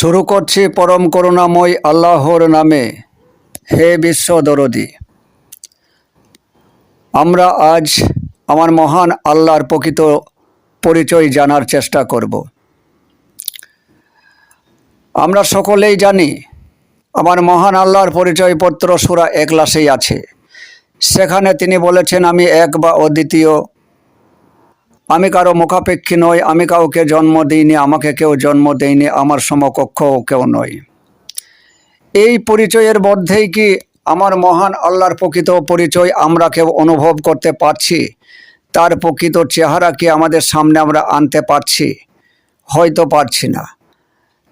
শুরু করছি পরম করুণাময় আল্লাহর নামে। হে বিশ্ব দরদি। আমরা আজ আমার মহান আল্লাহর প্রকৃত পরিচয় জানার চেষ্টা করব। আমরা সকলেই জানি, আমার মহান আল্লাহর পরিচয়পত্র সুরা একলাসেই আছে। সেখানে তিনি বলেছেন, আমি এক বা অদ্বিতীয় আমি কারও মুখাপেক্ষী নই, আমি কাউকে জন্ম দিইনি, আমাকে কেউ জন্ম দেয়নি, আমার সমকক্ষ কেউ নয় এই পরিচয়ের মধ্যেই কি আমার মহান আল্লাহর প্রকৃত পরিচয় আমরা কেউ অনুভব করতে পারছি? তার প্রকৃত চেহারা কি আমাদের সামনে আমরা আনতে পারছি? হয়তো পারছি না।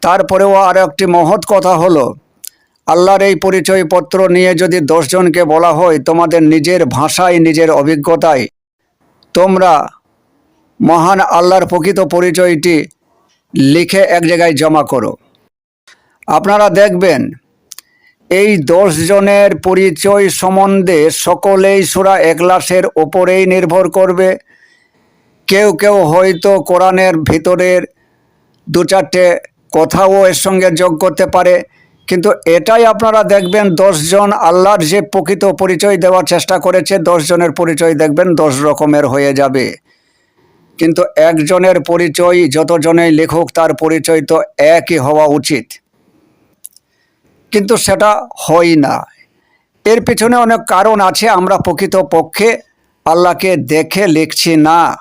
তারপরেও আর একটি মহৎ কথা হলো, আল্লাহর এই পরিচয়পত্র নিয়ে যদি দশজনকে বলা হয়, তোমাদের নিজের ভাষায়, নিজের অভিজ্ঞতায়, তোমরা মহান আল্লাহর প্রকৃত পরিচয়টি লিখে এক জায়গায় জমা করো। আপনারা দেখবেন, এই জনের পরিচয় সম্বন্ধে সকলেই সুরা একলাসের ওপরেই নির্ভর করবে। কেউ কেউ হয়তো কোরআনের ভিতরের দু চারটে কথাও এর সঙ্গে যোগ করতে পারে, কিন্তু এটাই আপনারা দেখবেন দশজন আল্লাহর যে প্রকৃত পরিচয় দেওয়ার চেষ্টা করেছে জনের পরিচয় দেখবেন দশ রকমের হয়ে যাবে। কিন্তু একজনের পরিচয় যতজনেই লেখক, তার পরিচয় তো একই হওয়া উচিত। কিন্তু সেটা হয় না। এর পিছনে অনেক কারণ আছে আমরা প্রকৃত পক্ষে আল্লাহকে দেখে লিখছি না।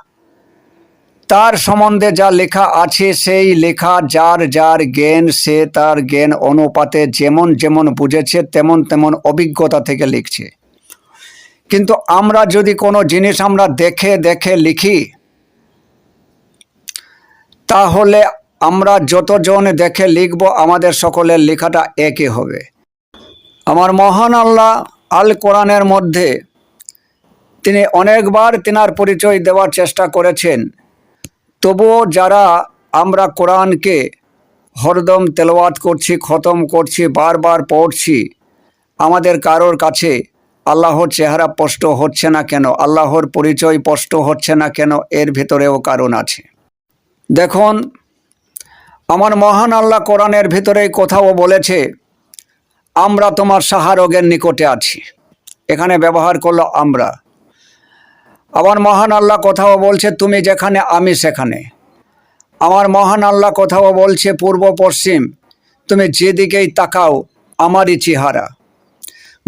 তার সম্বন্ধে যা লেখা আছে, সেই লেখা যার যার জ্ঞান, সে তার জ্ঞান অনুপাতে যেমন যেমন বুঝেছে, তেমন তেমন অভিজ্ঞতা থেকে লিখছে। কিন্তু আমরা যদি কোনো জিনিস আমরা দেখে দেখে লিখি তাহলে আমরা যতজন দেখে লিখব, আমাদের সকলের লেখাটা একই হবে। আমার মহান আল্লাহ আল কোরআনের মধ্যে তিনি অনেকবার তেনার পরিচয় দেওয়ার চেষ্টা করেছেন। তবুও যারা আমরা কোরআনকে হরদম তেলাওয়াত করছি, খতম করছি, বারবার পড়ছি, আমাদের কারোর কাছে আল্লাহর চেহারা স্পষ্ট হচ্ছে না কেন? আল্লাহর পরিচয় স্পষ্ট হচ্ছে না কেন? এর ভেতরেও কারণ আছে। দেখুন, আমার মহান আল্লাহ কোরআনের ভিতরে কোথাও বলেছে, আমরা তোমার সাহারগের নিকটে আছি। এখানে ব্যবহার করল আমরা। আমার মহান আল্লাহ কোথাও বলছে, তুমি যেখানে, আমি সেখানে। আমার মহান আল্লাহ কোথাও বলছে, পূর্ব পশ্চিম, তুমি যেদিকেই তাকাও, আমারই চেহারা।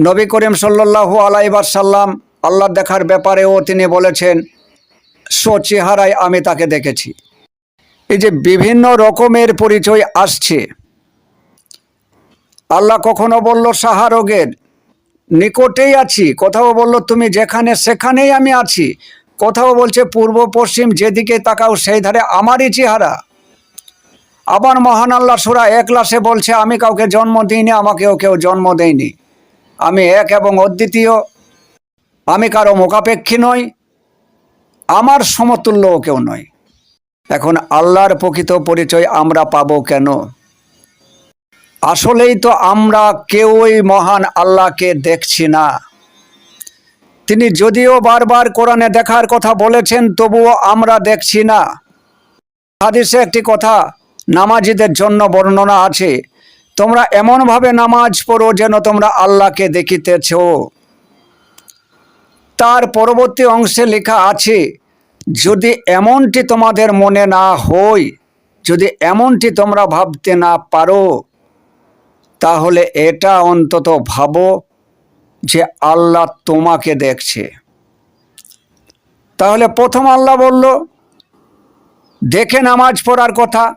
নবী করিম সাল্লাহু আলাইবার সাল্লাম আল্লাহ দেখার ব্যাপারেও তিনি বলেছেন, সো চেহারায় আমি তাকে দেখেছি। এই যে বিভিন্ন রকমের পরিচয় আসছে। আল্লাহ কখনো বলল সাহারোগের নিকটেই আছি। কোথাও বলল, তুমি যেখানে সেখানেই আমি আছি। কোথাও বলছে, পূর্ব, পশ্চিম, যেদিকে তাকাও সেই ধারে আমারই চেহারা। আবার মহান আল্লাহ সুরা এক লাসে বলছে, আমি কাউকে জন্ম দিইনি, আমাকেও কেউ জন্ম দেয়নি। আমি এক এবং অদ্বিতীয়। আমি কারও মোকাপেক্ষী নই। আমার সমতুল্যও কেউ নয়। এখন আল্লাহর প্রকৃত পরিচয় আমরা পাবো কেন? আসলেই তো আমরা কেউই মহান আল্লাহকে দেখছি না। তিনি যদিও বারবার কোরআনে দেখার কথা বলেছেন, তবুও আমরা দেখছি না। হাদিসে একটি কথা, নামাজিদের জন্য বর্ণনা আছে, তোমরা এমনভাবে নামাজ পড়ো যেন তোমরা আল্লাহকে দেখিতেছ। তার পরবর্তী অংশে লেখা আছে যদি এমনটি তোমাদের মনে না হয়, যদি এমনটি তোমরা ভাবতে না পারো, তাহলে এটা অন্তত ভাবো যে আল্লাহ তোমাকে দেখছে। তাহলে প্রথম আল্লাহ বলল, দেখে নামাজ পড়ার কথা।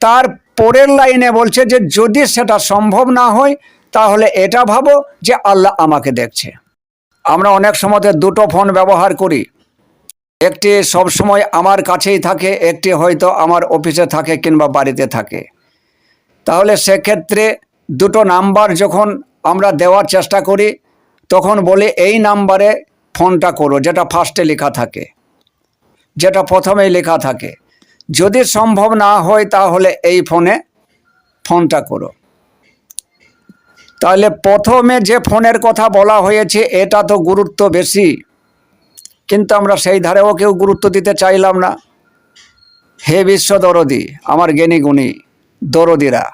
তার পরের লাইনে বলছে যে, যদি সেটা সম্ভব না হয়, তাহলে এটা ভাবো যে আল্লাহ আমাকে দেখছে। আমরা অনেক সময় দুটো ফোন ব্যবহার করি। একটি সবসময় আমার কাছেই থাকে, একটি হয়তো আমার অফিসে থাকে কিংবা বাড়িতে থাকে। তাহলে সেক্ষেত্রে দুটো নাম্বার যখন আমরা দেওয়ার চেষ্টা করি, তখন বলে এই নাম্বারে ফোনটা করো, যেটা ফার্স্টে লেখা থাকে, যেটা প্রথমেই লেখা থাকে। যদি সম্ভব না হয় তাহলে এই ফোনে ফোনটা করো। তাহলে প্রথমে যে ফোনের কথা বলা হয়েছে, এটা তো গুরুত্ব বেশি। কিন্তু আমরা সেই ধারেও কেউ গুরুত্ব দিতে চাইলাম না। হে বিশ্ব দরদি, আমার জ্ঞানী গুণী, দরদিরা,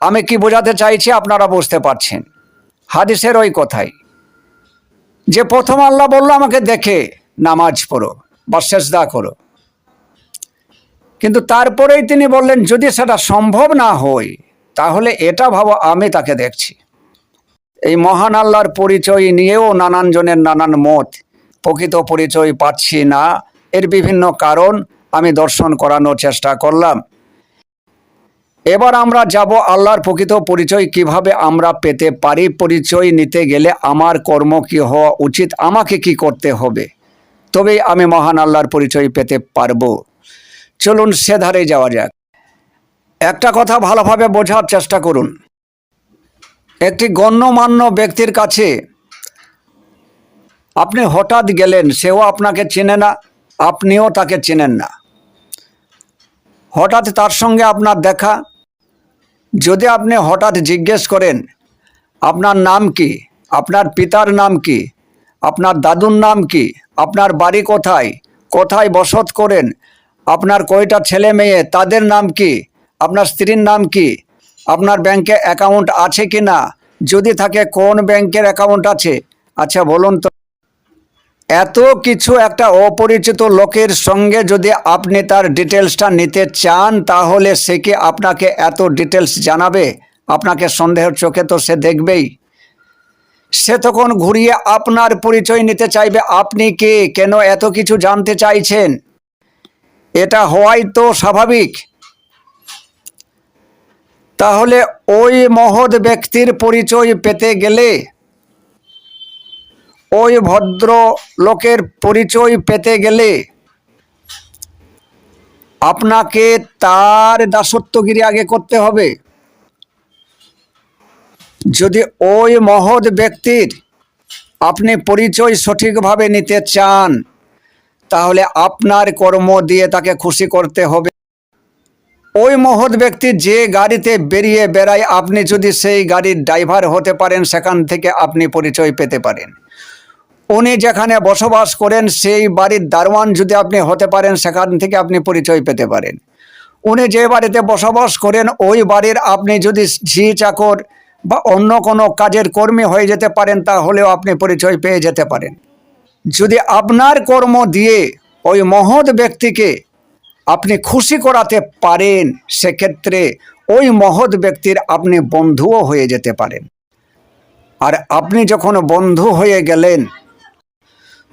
আমি কি বোঝাতে চাইছি আপনারা বুঝতে পারছেন। হাদিসের ওই কথাই। যে প্রথম আল্লাহ বলল, আমাকে দেখে নামাজ পড়ো বা সেজদা করো। কিন্তু তারপরেই তিনি বললেন, যদি সেটা সম্ভব না হয়, তাহলে এটা ভাবো, আমি তাকে দেখছি। এই মহান আল্লাহর পরিচয় নিয়েও নানান জনের নানান মত প্রকৃত পরিচয় পাচ্ছি না। এর বিভিন্ন কারণ আমি দর্শন করানোর চেষ্টা করলাম। এবার আমরা যাব আল্লাহর প্রকৃত পরিচয়, কীভাবে আমরা পেতে পারি পরিচয় নিতে গেলে আমার কর্ম কি হওয়া উচিত, আমাকে কি করতে হবে? তবেই আমি মহান আল্লাহর পরিচয় পেতে পারব। চলুন সে ধারে যাওয়া যাক। একটা কথা ভালোভাবে বোঝার চেষ্টা করুন। একটি গণ্যমান্য ব্যক্তির কাছে আপনি হঠাৎ গেলেন, সেও আপনাকে চেনে না, আপনিও তাকে চেনেন না। হঠাৎ তার সঙ্গে আপনার দেখা? যদি আপনি হঠাৎ জিজ্ঞেস করেন, আপনার নাম কি? আপনার পিতার নাম কি? আপনার দাদুর নাম কি? আপনার বাড়ি কোথায়? কোথায় বসত করেন? আপনার কয়টা ছেলে মেয়ে? তাদের নাম কি? আপনার স্ত্রীর নাম কি? আপনার ব্যাংকে অ্যাকাউন্ট আছে কি না যদি থাকে, কোন ব্যাংকের অ্যাকাউন্ট আছে? আচ্ছা বলুন তো। এত কিছু একটা অপরিচিত লোকের সঙ্গে যদি আপনি তার ডিটেলসটা নিতে চান, তাহলে সে কি আপনাকে এত ডিটেলস জানাবে? আপনাকে সন্দেহের চোখে তো সে দেখবেই। সে তখন ঘুরিয়ে আপনার পরিচয় নিতে চাইবে। আপনি কে? কেন এত কিছু জানতে চাইছেন? এটা হওয়াই তো স্বাভাবিক। তাহলে ওই মহৎ ব্যক্তির পরিচয় পেতে গেলে ওই ভদ্র লোকের পরিচয় পেতে গেলে আপনাকে তার দাসত্বগিরি আগে করতে হবে। যদি ওই মহৎ ব্যক্তির আপনি পরিচয় সঠিকভাবে নিতে চান, তাহলে আপনার কর্ম দিয়ে তাকে খুশি করতে হবে। ওই মহৎ ব্যক্তি যে গাড়িতে বেরিয়ে বেড়ায়, আপনি যদি সেই গাড়ির ড্রাইভার হতে পারেন, সেখান থেকে আপনি পরিচয় পেতে পারেন। উনি যেখানে বসবাস করেন, সেই বাড়ির দারোয়ান যদি আপনি হতে পারেন, সেখান থেকে আপনি পরিচয় পেতে পারেন। উনি যে বাড়িতে বসবাস করেন, ওই বাড়ির আপনি যদি ঝি চাকর বা অন্য কোনো কাজের কর্মী হয়ে যেতে পারেন, তাহলেও আপনি পরিচয় পেয়ে যেতে পারেন। যদি আপনার কর্ম দিয়ে ওই মহৎ ব্যক্তিকে আপনি খুশি করাতে পারেন, সেক্ষেত্রে ওই মহৎ ব্যক্তির আপনি বন্ধুও হয়ে যেতে পারেন। আর আপনি যখন বন্ধু হয়ে গেলেন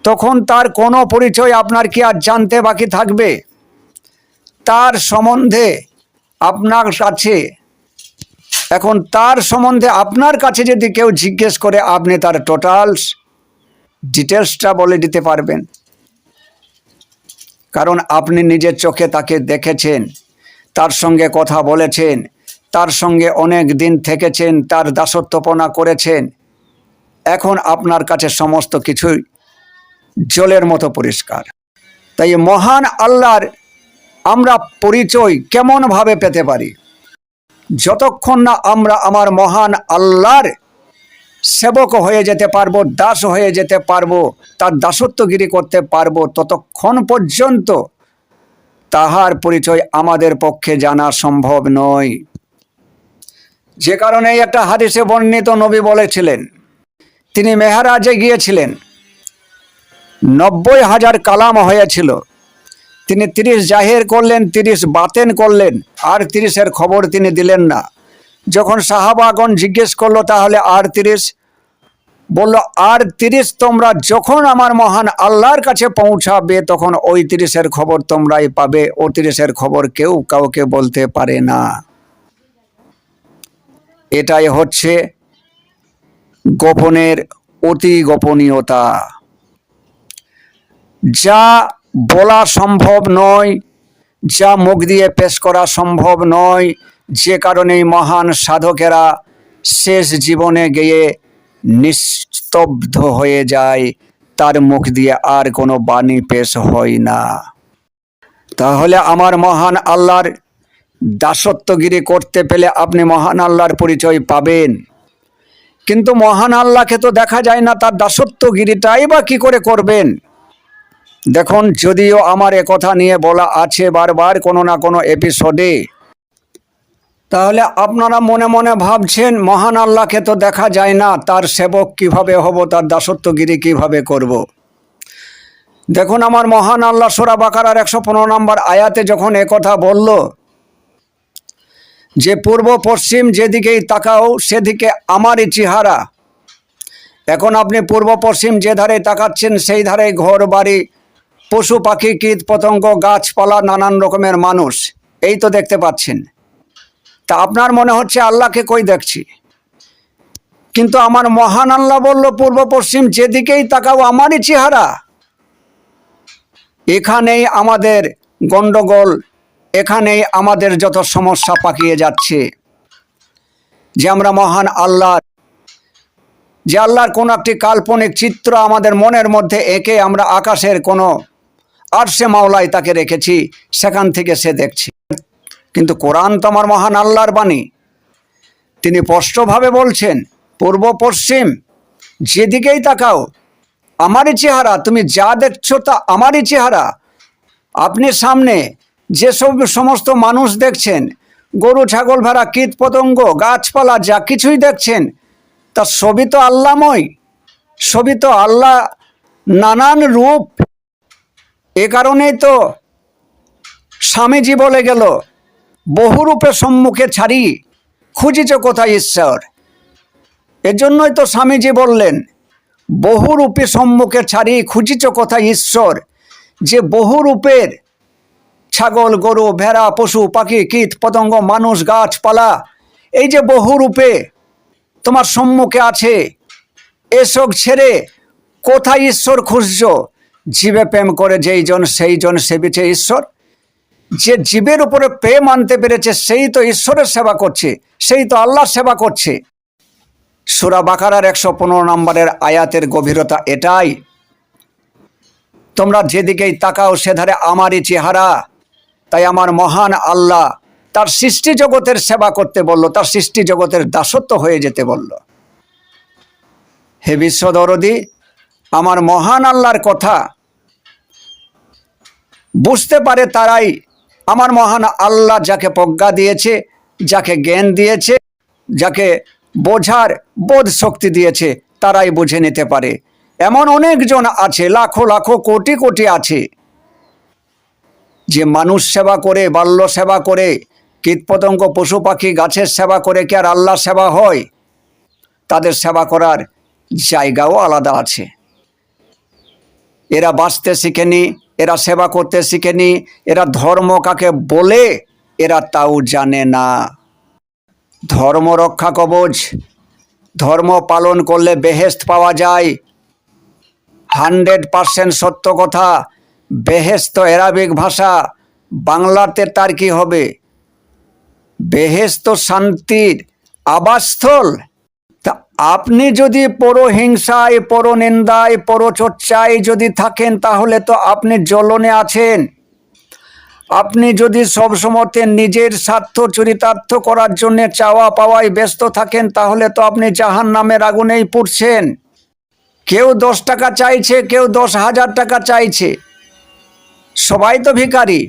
তখন তার কোনো পরিচয় আপনার কি আর জানতে বাকি থাকবে? তার সম্বন্ধে আপনার কাছে, এখন তার সম্বন্ধে আপনার কাছে যদি কেউ জিজ্ঞেস করে, আপনি তার টোটালস ডিটেলসটা বলে দিতে পারবেন। কারণ আপনি নিজের চোখে তাকে দেখেছেন, তার সঙ্গে কথা বলেছেন, তার সঙ্গে অনেক দিন থেকেছেন, তার দাসত্বপনা করেছেন। এখন আপনার কাছে সমস্ত কিছুই জলের মতো পরিষ্কার। তাই মহান আল্লাহর আমরা পরিচয় কেমনভাবে পেতে পারি? যতক্ষণ না আমরা আমার মহান আল্লাহর সেবক হয়ে যেতে পারব, দাস হয়ে যেতে পারব, তার দাসত্বগিরি করতে পারব, ততক্ষণ পর্যন্ত তাহার পরিচয় আমাদের পক্ষে জানা সম্ভব নয়। যে কারণে একটা হাদিসে বর্ণিত নবী বলেছিলেন, তিনি মেহারাজে গিয়েছিলেন। নব্বই হাজার কালাম হয়েছিল। তিনি তিরিশ জাহের করলেন, তিরিশ বাতেন করলেন, আর তিরিশের খবর তিনি দিলেন না। যখন সাহাবাগণ জিজ্ঞেস করল, তাহলে আর তিরিশ? বলল, আর তিরিশ তোমরা যখন আমার মহান আল্লাহর কাছে পৌঁছাবে, তখন ওই তিরিশের খবর তোমরাই পাবে। ও তিরিশের খবর কেউ কাউকে বলতে পারে না। এটাই হচ্ছে গোপনের অতি গোপনীয়তা। যা বলা সম্ভব নয়, যা মুখ দিয়ে পেশ করা সম্ভব নয়, যে কারণে মহান সাধকেরা শেষ জীবনে গিয়ে নিস্তব্ধ হয়ে যায়, তার মুখ দিয়ে আর কোনো বাণী পেশ হয় না। তাহলে আমার মহান আল্লাহর দাসত্বগিরি করতে পেলে আপনি মহান আল্লাহর পরিচয় পাবেন। কিন্তু মহান আল্লাহকে তো দেখা যায় না, তার দাসত্বগিরিটাই বা কি করে করবেন? দেখুন, যদিও আমার কথা নিয়ে বলা আছে বারবার কোনো না কোনো এপিসোডে তাহলে আপনারা মনে মনে ভাবছেন, মহান আল্লাহকে তো দেখা যায় না, তার সেবক কীভাবে হব, তার দাসত্বগিরি কীভাবে করব। দেখুন, আমার মহান আল্লাহ সোরা বাকারার একশো পনেরো নম্বর আয়াতে যখন একথা বলল, যে পূর্ব পশ্চিম যেদিকেই তাকাও, সেদিকে আমারই চেহারা এখন আপনি পূর্ব পশ্চিম যে ধারে তাকাচ্ছেন, সেই ধারে ঘর বাড়ি পশু, পাখি, কীট, পতঙ্গ, গাছপালা, নানান রকমের মানুষ। এই তো দেখতে পাচ্ছেন। তা আপনার মনে হচ্ছে আল্লাহকে কই দেখছি? কিন্তু আমার মহান আল্লাহ বলল, পূর্ব পশ্চিম যেদিকেই তাকাও আমারই চেহারা। এখানেই আমাদের গণ্ডগোল এখানেই আমাদের যত সমস্যা পাকিয়ে যাচ্ছে। যে আমরা মহান আল্লাহ, যে আল্লাহর কোনো একটি কাল্পনিক চিত্র আমাদের মনের মধ্যে এঁকে আমরা আকাশের কোনো আরশে মাওলায় তাকে রেখেছি, সেখান থেকে সে দেখছি। কিন্তু কোরআন তো আমার মহান আল্লাহর বাণী। তিনি স্পষ্টভাবে বলছেন, পূর্ব পশ্চিম, যেদিকেই তাকাও, আমারই চেহারা, তুমি যা দেখছ তা আমারই চেহারা। আপনি সামনে যেসব সমস্ত মানুষ দেখছেন, গরু, ছাগল, ভেড়া, কীট, পতঙ্গ, গাছপালা, যা কিছুই দেখছেন, তা সবই তো আল্লাহময়, সবই তো আল্লাহ নানান রূপ। এ কারণেই তো স্বামীজি বলে গেল, বহুরূপে সম্মুখে ছাড়ি, খুঁজিছ কোথায় ঈশ্বর? এজন্যই তো স্বামীজি বললেন, বহুরূপে সম্মুখে ছাড়ি, খুঁজিছ কোথায় ঈশ্বর? যে বহুরূপের ছাগল, গরু, ভেড়া, পশু, পাখি, কীট, পতঙ্গ, মানুষ, গাছপালা, এই যে বহুরূপে তোমার সম্মুখে আছে, এসব ছেড়ে কোথায় ঈশ্বর খুঁজছ? জীবে প্রেম করে যেই জন, সেই জন সেবিছে ঈশ্বর। যে জীবের উপরে প্রেম আনতে পেরেছে, সেই তো ঈশ্বরের সেবা করছে, সেই তো আল্লাহর সেবা করছে। সুরা বাকারার একশো পনেরো নম্বরের আয়াতের গভীরতা এটাই। তোমরা যেদিকেই তাকাও, সেধারে আমারই চেহারা। তাই আমার মহান আল্লাহ তার সৃষ্টি জগতের সেবা করতে বলল, তার সৃষ্টি জগতের দাসত্ব হয়ে যেতে বলল। হে বিশ্বদরদি আমার মহান আল্লাহর কথা। বুঝতে পারে তারাই আমার মহান আল্লাহ যাকে প্রজ্ঞা দিয়েছে, যাকে জ্ঞান দিয়েছে, যাকে বোঝার বোধ শক্তি দিয়েছে, তারাই বুঝে নিতে পারে। এমন অনেকজন আছে, লাখো লাখো কোটি কোটি আছে, যে মানুষ সেবা করে, বাল্য সেবা করে, কীটপতঙ্গ, পশু পাখি, গাছের সেবা করে কি আর আল্লাহ সেবা হয়? তাদের সেবা করার জায়গাও আলাদা আছে। এরা বাঁচতে শিখেনি, এরা সেবা করতে শিখেনি, এরা ধর্ম কাকে বলে, এরা তাও জানে না। ধর্ম রক্ষা কবচ, ধর্ম পালন করলে বেহেস্ত পাওয়া যায়। হান্ড্রেড পারসেন্ট সত্য কথা বেহেস্ত অ্যারাবিক ভাষা, বাংলাতে তার কি হবে? বেহেস্ত শান্তির আবাসস্থল তা আপনি যদি পরহিংসায়, পরনিন্দায়, পরচর্চায় যদি থাকেন, তাহলে তো আপনি জ্বলনে আছেন। আপনি যদি সবসময়তে নিজের স্বার্থ চরিতার্থ করার জন্য চাওয়া পাওয়ায় ব্যস্ত থাকেন, তাহলে তো আপনি জাহান নামের আগুনেই পুড়ছেন। কেউ দশ টাকা চাইছে, কেউ দশ হাজার টাকা চাইছে। সবাই তো ভিখারি।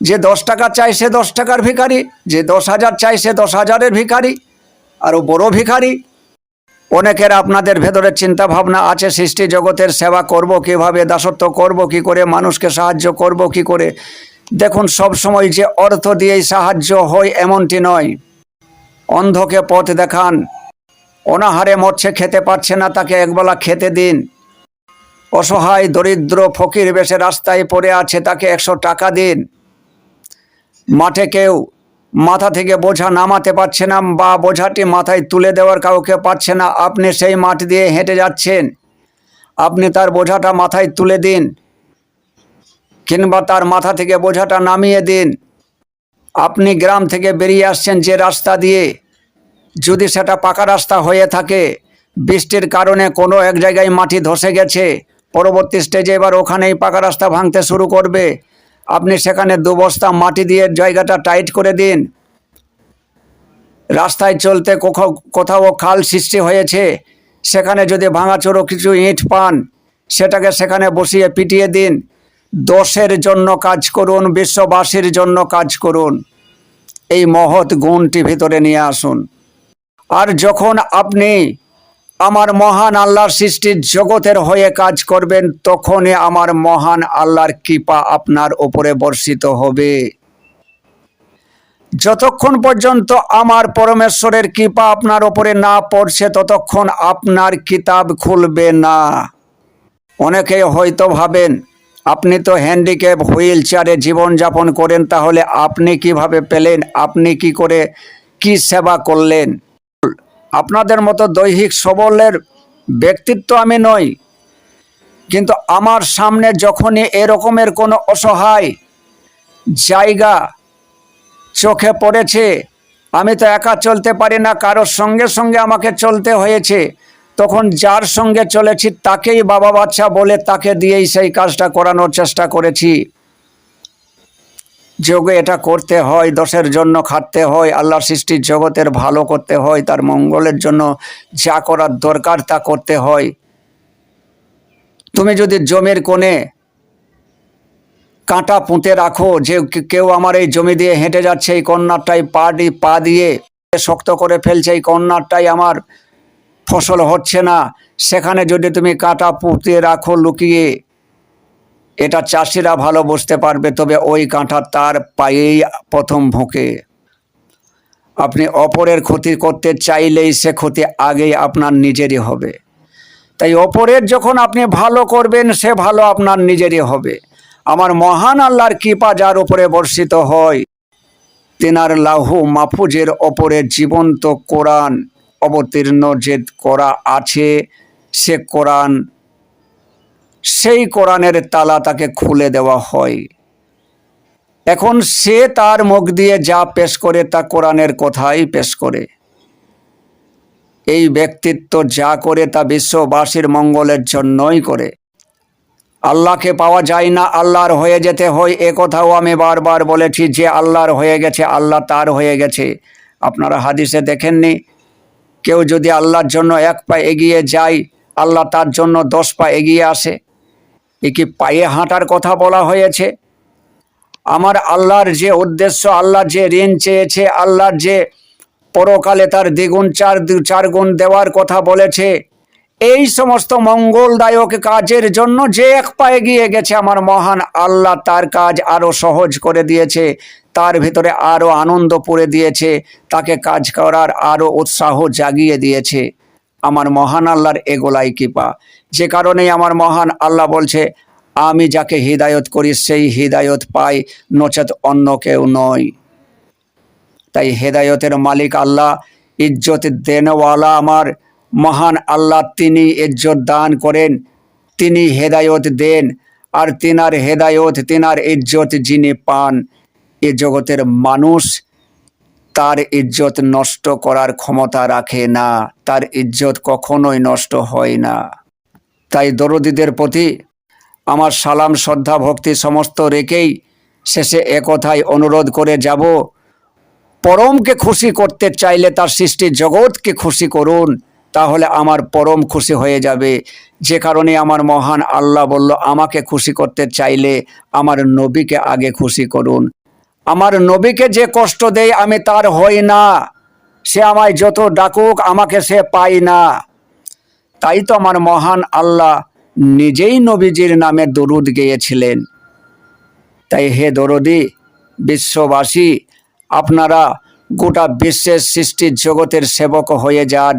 যে দশ টাকা চাই সে দশ টাকার ভিখারি, যে দশ হাজার চাই সে দশ হাজারের ভিখারি আরও বড় ভিখারি। অনেকের আপনাদের ভেতরে চিন্তা ভাবনা আছে, সৃষ্টি জগতের সেবা করব কীভাবে, দাসত্ব করব কি করে, মানুষকে সাহায্য করব কি করে। দেখুন, সব সময় যে অর্থ দিয়েই সাহায্য হয় এমনটি নয়। অন্ধকে পথ দেখান। অনাহারে মরছে, খেতে পারছে না, তাকে একবেলা খেতে দিন। অসহায়, দরিদ্র, ফকির বেশে রাস্তায় পড়ে আছে, তাকে একশো টাকা দিন। মাঠে কেউ মাথা থেকে বোঝা নামাতে পারছে না, বা বোঝাটি মাথায় তুলে দেওয়ার কাউকে পাচ্ছে না। আপনি সেই মাঠ দিয়ে হেঁটে যাচ্ছেন। আপনি তার বোঝাটা মাথায় তুলে দিন, কিংবা তার মাথা থেকে বোঝাটা নামিয়ে দিন। আপনি গ্রাম থেকে বেরিয়ে আসছেন যে রাস্তা দিয়ে। যদি সেটা পাকা রাস্তা হয়ে থাকে, বৃষ্টির কারণে কোনো এক জায়গায় মাটি ধসে গেছে, পরবর্তী স্টেজে এবার ওখানেই পাকা রাস্তা ভাঙতে শুরু করবে। আপনি সেখানে দু বস্তা মাটি দিয়ে জায়গাটা টাইট করে দিন। রাস্তায় চলতে কোথাও কোথাও খাল সৃষ্টি হয়েছে। সেখানে যদি ভাঙাচোরো কিছু ইট পান, সেটাকে সেখানে বসিয়ে পিটিয়ে দিন। দোষের জন্য কাজ করুন, বিশ্ববাসীর জন্য কাজ করুন। এই মহৎ গুণটি ভিতরে নিয়ে আসুন। আর যখন আপনি আমার মহান আল্লাহর সৃষ্টির জগতের হয়ে কাজ করবেন, তখনই আমার মহান আল্লাহর কৃপা আপনার ওপরে বর্ষিত হবে। যতক্ষণ পর্যন্ত আমার পরমেশ্বরের কৃপা আপনার ওপরে না পড়ছে, ততক্ষণ আপনার কিতাব খুলবে না। অনেকে হয়তো ভাবেন, আপনি তো হ্যান্ডিক্যাপ হুইল চেয়ারে জীবনযাপন করেন, তাহলে আপনি কীভাবে পেলেন? আপনি কি করে কি সেবা করলেন? আপনাদের মতো দৈহিক সবলের ব্যক্তিত্ব আমি নই। কিন্তু আমার সামনে যখনই এরকমের কোনো অসহায় জায়গা চোখে পড়েছে, আমি তো একা চলতে পারি না, কারোর সঙ্গে সঙ্গে আমাকে চলতে হয়েছে। তখন যার সঙ্গে চলেছি তাকেই বাবা বাচ্চা বলে তাকে দিয়েই সেই কাজটা করানোর চেষ্টা করেছি। যোগে এটা করতে হয়, দশের জন্য খাটতে হয়, আল্লাহর সৃষ্টির জগতের ভালো করতে হয়, তার মঙ্গলের জন্য যা করার দরকার তা করতে হয়। তুমি যদি জমির কোণে কাঁটা পুঁতে রাখো, যে কেউ আমার এই জমি দিয়ে হেঁটে যাচ্ছে, এই কন্যারটাই পা দিয়ে পা দিয়ে শক্ত করে ফেলছে, এই কন্যারটাই আমার ফসল হচ্ছে না, সেখানে যদি তুমি কাঁটা পুঁতে রাখো, লুকিয়ে এটা চাষিরা ভালো বুঝতে পারবে, তবে ওই কাঁটা তার পায়েই প্রথম ভোঁকে। আপনি অপরের ক্ষতি করতে চাইলেই সে ক্ষতি আগেই আপনার নিজেরই হবে। তাই অপরের যখন আপনি ভালো করবেন, সে ভালো আপনার নিজেরই হবে। আমার মহান আল্লাহর কৃপা যার উপরে বর্ষিত হয়, তেনার লাহু মাহফুজের ওপরে জীবন্ত কোরআন অবতীর্ণ যে করা আছে, সে কোরআন সেই কোরআনের তালা তাকে খুলে দেওয়া হয়। এখন সে তার মুখ দিয়ে যা পেশ করে তা কোরআনের কথাই পেশ করে। এই ব্যক্তিত্ব যা করে তা বিশ্ববাসীর মঙ্গলের জন্যই করে। আল্লাহকে পাওয়া যায় না আল্লাহর হয়ে যেতে হয়, এ কথাও আমি বারবার বলেছি, যে আল্লাহর হয়ে গেছে, আল্লাহ তার হয়ে গেছে। আপনারা হাদিসে দেখেননি? কেউ যদি আল্লাহর জন্য এক পা এগিয়ে যায়, আল্লাহ তার জন্য দশ পা এগিয়ে আসে। এ কি পায়ে হাঁটার কথা বলা হয়েছে? আমার আল্লাহর যে উদ্দেশ্য, আল্লাহর যে ঋণ চেয়েছে, আল্লাহর যে পরকালে তার দ্বিগুণ, চার চার গুণ দেওয়ার কথা বলেছে, এই সমস্ত মঙ্গলদায়ক কাজের জন্য যে এক পায়ে গিয়ে গেছে আমার মহান আল্লাহ, তার কাজ আরও সহজ করে দিয়েছে, তার ভিতরে আরও আনন্দ পুরে দিয়েছে, তাকে কাজ করার আরও উৎসাহ জাগিয়ে দিয়েছে। আমার মহান আল্লাহর এগোলাই কৃপা। যে কারণেই আমার মহান আল্লাহ বলছে, আমি যাকে হৃদায়ত করি, সেই হৃদায়ত পাই, নচেত অন্য কেউ নয় তাই হেদায়তের মালিক আল্লাহ, ইজ্জত দেনওয়ালা আমার মহান আল্লাহ, তিনি ইজ্জত দান করেন, তিনি হেদায়ত দেন, আর তিনার হেদায়ত, তিনার ইজ্জত যিনি পান, এ জগতের মানুষ তার ইজ্জত নষ্ট করার ক্ষমতা রাখে না, তার ইজ্জত কখনোই নষ্ট হয় না। তাই দরদীদের প্রতি আমার সালাম, শ্রদ্ধা, ভক্তি সমস্ত রেখেই শেষে একথাই অনুরোধ করে যাব। পরমকে খুশি করতে চাইলে তার সৃষ্টি জগৎকে খুশি করুন, তাহলে আমার পরম খুশি হয়ে যাবে। যে কারণে আমার মহান আল্লাহ বলল, আমাকে খুশি করতে চাইলে আমার নবীকে আগে খুশি করুন। আমার নবীকে যে কষ্ট দেয় আমি তার হই না। সে আমায় যত ডাকুক, আমাকে সে পাই না। তাই তো আমার মহান আল্লাহ নিজেই নবীজির নামে দরুদ গেয়েছিলেন। তাই হে দরদি, বিশ্ববাসী, আপনারা গোটা বিশ্বের সৃষ্টির জগতের সেবক হয়ে যান।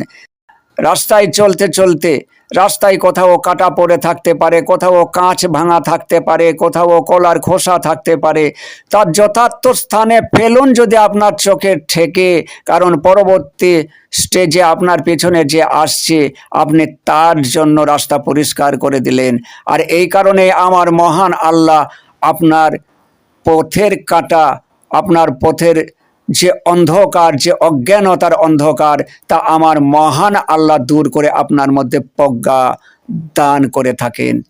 রাস্তায় চলতে চলতে রাস্তায় কোথাও কাটা পড়ে থাকতে পারে, কোথাও কাঁচ ভাঙা থাকতে পারে, কোথাও কলার খোসা থাকতে পারে। তার যথার্থ স্থানে ফেলুন যদি আপনার চোখে ঠেকে, কারণ পরবর্তী স্টেজে আপনার পেছনে যে আসছে, আপনি তার জন্য রাস্তা পরিষ্কার করে দিলেন। আর এই কারণে আমার মহান আল্লাহ আপনার পথের কাটা, আপনার পথের যে অন্ধকার, যে অজ্ঞানতার অন্ধকার, তা আমার মহান আল্লাহ দূর করে আপনার মধ্যে প্রজ্ঞা দান করে থাকেন।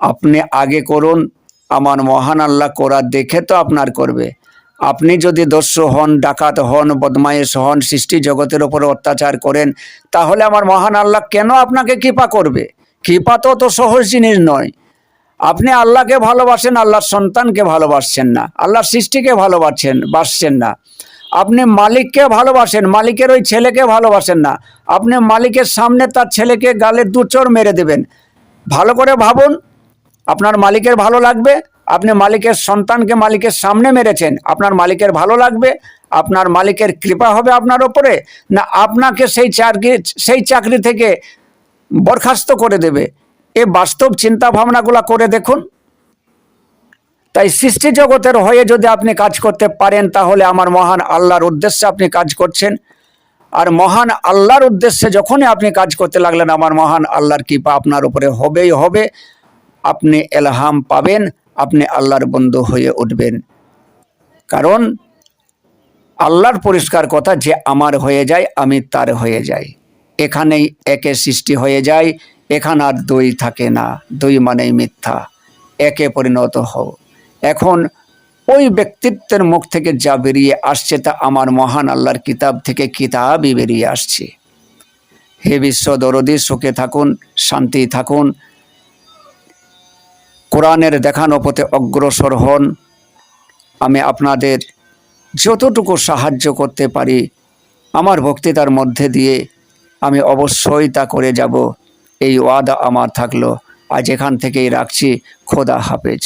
আপনি আগে করুন, আমার মহান আল্লাহ করা দেখে তো আপনার করবে। আপনি যদি দস্যু হন, ডাকাত হন, বদমায়েশ হন, সৃষ্টি জগতের ওপর অত্যাচার করেন, তাহলে আমার মহান আল্লাহ কেন আপনাকে কৃপা করবে? কৃপা তো অত সহজ জিনিস নয়। আপনি আল্লাহকে ভালোবাসেন, আল্লাহর সন্তানকে ভালোবাসছেন না। আল্লাহর সৃষ্টিকে ভালোবাসছেন বাসছেন না। আপনি মালিককে ভালোবাসেন, মালিকের ওই ছেলেকে ভালোবাসেন না। আপনি মালিকের সামনে তার ছেলেকে গালে দু চোর মেরে দেবেন। ভালো করে ভাবুন, আপনার মালিকের ভালো লাগবে, আপনি মালিকের সন্তানকে মালিকের সামনে মেরেছেন, আপনার মালিকের ভালো লাগবে, আপনার মালিকের কৃপা হবে আপনার ওপরে, না আপনাকে সেই চাকরি সেই চাকরি থেকে বরখাস্ত করে দেবে। এ বাস্তব চিন্তা ভাবনাগুলো করে দেখুন। তাই সৃষ্টি জগতের হয়ে যদি আপনি কাজ করতে পারেন, তাহলে আমার মহান আল্লাহর উদ্দেশ্যে আপনি কাজ করছেন। আর মহান আল্লাহর উদ্দেশ্যে যখনই আপনি কাজ করতে লাগলেন, আমার মহান আল্লাহর কৃপা আপনার উপরে হবেই হবে। আপনি এলহাম পাবেন, আপনি আল্লাহর বন্ধু হয়ে উঠবেন। কারণ আল্লাহর পরিষ্কার কথা, যে আমার হয়ে যায়, আমি তার হয়ে যাই। এখানেই একে সৃষ্টি হয়ে যায়। এখানে আর দুই থাকে না, দুই মানেই মিথ্যা, একে পরিণত হও। এখন ওই ব্যক্তিত্বের মুখ থেকে যা বেরিয়ে আসছে তা আমার মহান আল্লাহর কিতাব থেকে কিতাবই বেরিয়ে আসছে। হে বিশ্ব, দরদি, সুখে থাকুন শান্তি থাকুন। কোরআনের দেখানো পথে অগ্রসর হন। আমি আপনাদের যতটুকু সাহায্য করতে পারি, আমার বক্তৃতার মধ্যে দিয়ে আমি অবশ্যই তা করে যাব। এই ওয়াদা আমার থাকল আজ এখান থেকেই রাখছি খোদা হাফেজ।